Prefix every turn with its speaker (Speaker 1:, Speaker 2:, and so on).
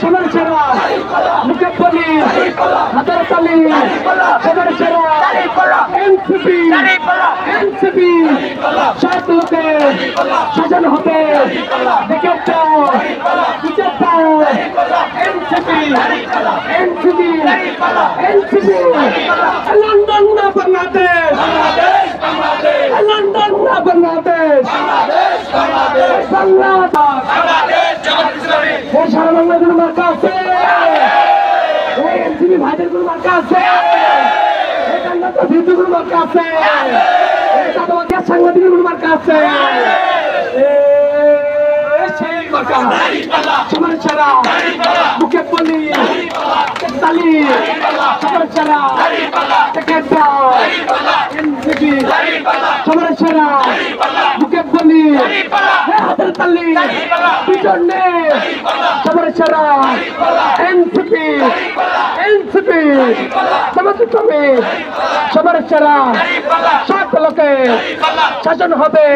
Speaker 1: সোনার সেরা মুখে বলি হাতের তালি সোনার সেরা। এনসিপি এনসিপি সাত লোকে সাজানো হবে দেখে চাও বুঝে চাও এনসিপি এনসিপি এনসিপি। লন্ডন না বাংলাদেশ লন্ডন না বাংলাদেশ বাংলাদেশ এই সারা বাংলাদেশের মার্কা আছে। এই এনসিপি ভাইদের কোনো মার্কা আছে। এই বাংলাদেশ ভিত্তি কোনো মার্কা আছে। এই সাদাবাদিয়া সাংবাদিকের কোনো মার্কা আছে। ছাড়া তালি। ছাড়া এনসিপি। ছাড়া তালি পিছনে সবার ছাড়া এনসিপি এনসিপি সমাজ কমে সবার ছাড়া সব লোকে শাসন হবে।